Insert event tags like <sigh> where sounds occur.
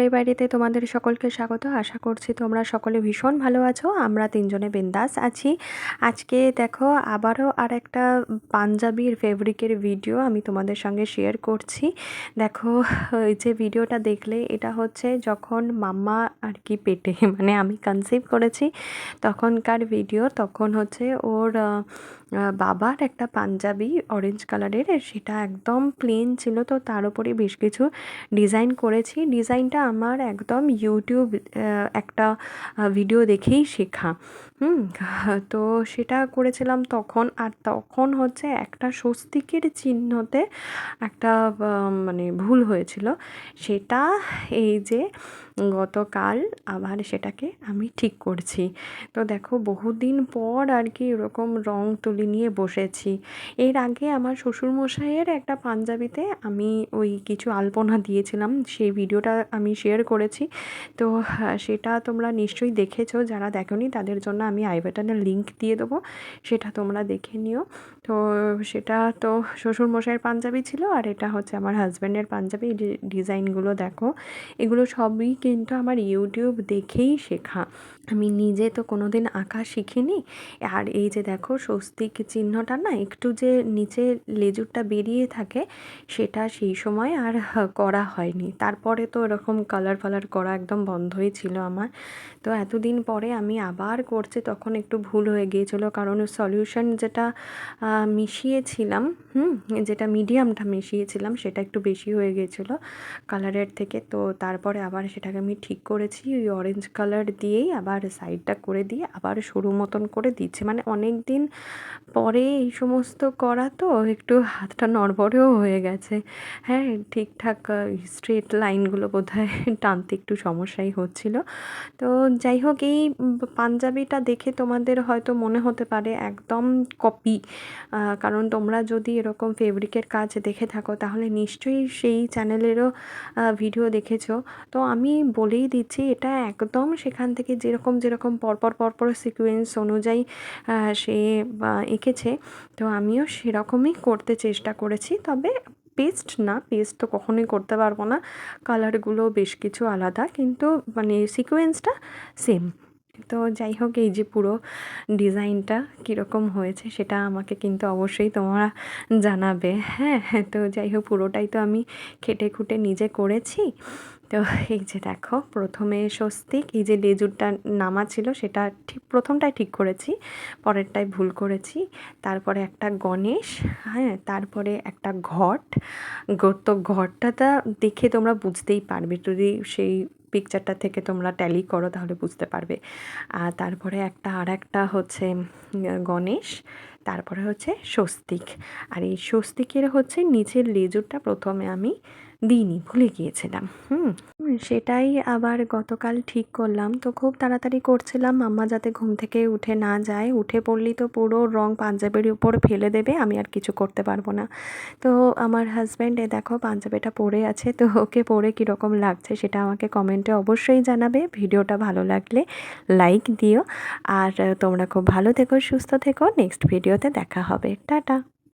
অননা ঘরে বাড়িতে তোমাদের সকলকে স্বাগত। আশা করছি তোমরা সকলে ভীষণ ভালো আছো। আমরা তিনজনে বিন্দাস আছি। আজকে দেখো, আবারও আর একটা পাঞ্জাবির ফেব্রিকের ভিডিও আমি তোমাদের সঙ্গে শেয়ার করছি। দেখো, এই যে ভিডিওটা দেখলে এটা হচ্ছে যখন মাম্মা আর কি পেটে <laughs> মানে আমি কনসিভ করেছি তখনকার ভিডিও তখন হচ্ছে ওর বাবার একটা পাঞ্জাবি অরেঞ্জ কালারের সেটা একদম প্লেন ছিল। তো তার উপরে বেশ কিছু ডিজাইন করেছি। ডিজাইনটা আমার একদম ইউটিউব একটা ভিডিও দেখেই শেখা। হুম, তো সেটা করেছিলাম তখন। আর তখন হচ্ছে একটা স্বস্তিকের চিহ্নতে একটা মানে ভুল হয়েছিল। সেটা এই যে গতকাল আবার সেটাকে আমি ঠিক করছি। তো দেখো, বহুদিন পর আর কি এরকম রং তুলি নিয়ে বসেছি। এর আগে আমার শ্বশুরমশাইয়ের একটা পাঞ্জাবিতে আমি ওই কিছু আলপনা দিয়েছিলাম, সেই ভিডিওটা আমি শেয়ার করেছি। তো সেটা তোমরা নিশ্চয়ই দেখেছ, যারা দেখোনি তাদের জন্য আমি আই বাটনের লিঙ্ক দিয়ে দেবো, সেটা তোমরা দেখে নিও। তো সেটা তো শ্বশুরমশাইয়ের পাঞ্জাবি ছিল আর এটা হচ্ছে আমার হাজব্যান্ডের পাঞ্জাবি ডিজাইনগুলো দেখো, এগুলো সবই কিন্তু আমার ইউটিউব দেখেই শেখা। আমি নিজে তো কোনো দিন আঁকা শিখিনি। আর এই যে দেখো স্বস্তিক চিহ্নটা না, একটু যে নিচে লেজুরটা বেরিয়ে থাকে, সেটা সেই সময় আর করা হয়নি। তারপরে তো এরকম কালার ফালার করা একদম বন্ধই ছিল আমার। তো এতদিন পরে আমি আবার করছি, তখন একটু ভুল হয়ে গিয়েছিল। কারণ সলিউশন যেটা মিশিয়েছিলাম, হুম, যেটা মিডিয়ামটা মিশিয়েছিলাম, সেটা একটু বেশি হয়ে গিয়েছিল কালারের থেকে। তো তারপরে আবার সেটাকে আমি ঠিক করেছি, ওই অরেঞ্জ কালার দিয়েই আবার সাইডটা করে দিয়ে আবার সরু মতন করে দিচ্ছি। মানে অনেক দিন পরে এই সমস্ত করা তো একটু হাতটা নড়বড়েও হয়ে গেছে। হ্যাঁ ঠিকঠাক স্ট্রেট লাইনগুলো বোধহয় টানতে একটু সমস্যাই হচ্ছিল। তো যাই হোক, এই পাঞ্জাবিটা দেখে তোমাদের হয়তো মনে হতে পারে একদম কপি কারণ তোমরা যদি এরকম ফেব্রিকের কাজ দেখে থাকো, তাহলে নিশ্চয়ই সেই চ্যানেলেরও ভিডিও দেখেছ। তো আমি বলেই দিচ্ছি, এটা একদম সেখান থেকে যেরকম যেরকম পরপর পরপর সিকোয়েন্স অনুযায়ী সে এঁকেছে, তো আমিও সেরকমই করতে চেষ্টা করেছি। তবে পেস্ট না পেস্ট তো কখনোই করতে পারব না কালারগুলো বেশ কিছু আলাদা, কিন্তু মানে সিকোয়েন্সটা সেম তো যাই হোক, এই যে পুরো ডিজাইনটা কীরকম হয়েছে, সেটা আমাকে কিন্তু অবশ্যই তোমরা জানাবে। হ্যাঁ তো যাই হোক, পুরোটাই তো আমি খেটে খুঁটে নিজে করেছি। তো এই যে দেখো, প্রথমে স্বস্তিক, এই যে লেজুরটা নামা ছিল, সেটা ঠিক প্রথমটাই ঠিক করেছি পরেরটায় ভুল করেছি। তারপরে একটা গণেশ হ্যাঁ তারপরে একটা ঘট। তো ঘরটাটা দেখে তোমরা বুঝতেই পারবে। যদি সেই পিকচারটা থেকে তোমরা ট্যালি করো, তাহলে বুঝতে পারবে। আর তারপরে একটা আর একটা হচ্ছে গণেশ, তারপরে হচ্ছে স্বস্তিক। আর এই স্বস্তিকের হচ্ছে নিচের লেজুরটা প্রথমে আমি দিইনি ভুলে গিয়েছিলাম। হুম, সেটাই আবার গতকাল ঠিক করলাম। তো খুব তাড়াতাড়ি করছিলাম। মাম্মা যাতে ঘুম থেকে উঠে না যায়, উঠে পড়লেই তো পুরো রং পাঞ্জাবির উপর ফেলে দেবে, আমি আর কিছু করতে পারব না। তো আমার হাজব্যান্ড এ দেখো পাঞ্জাবিটা পরে আছে, তো ওকে পরে কীরকম লাগছে সেটা আমাকে কমেন্টে অবশ্যই জানাবে। ভিডিওটা ভালো লাগলে লাইক দিও। আর তোমরা খুব ভালো থেকো, সুস্থ থেকো। নেক্সট ভিডিওতে দেখা হবে। টাটা।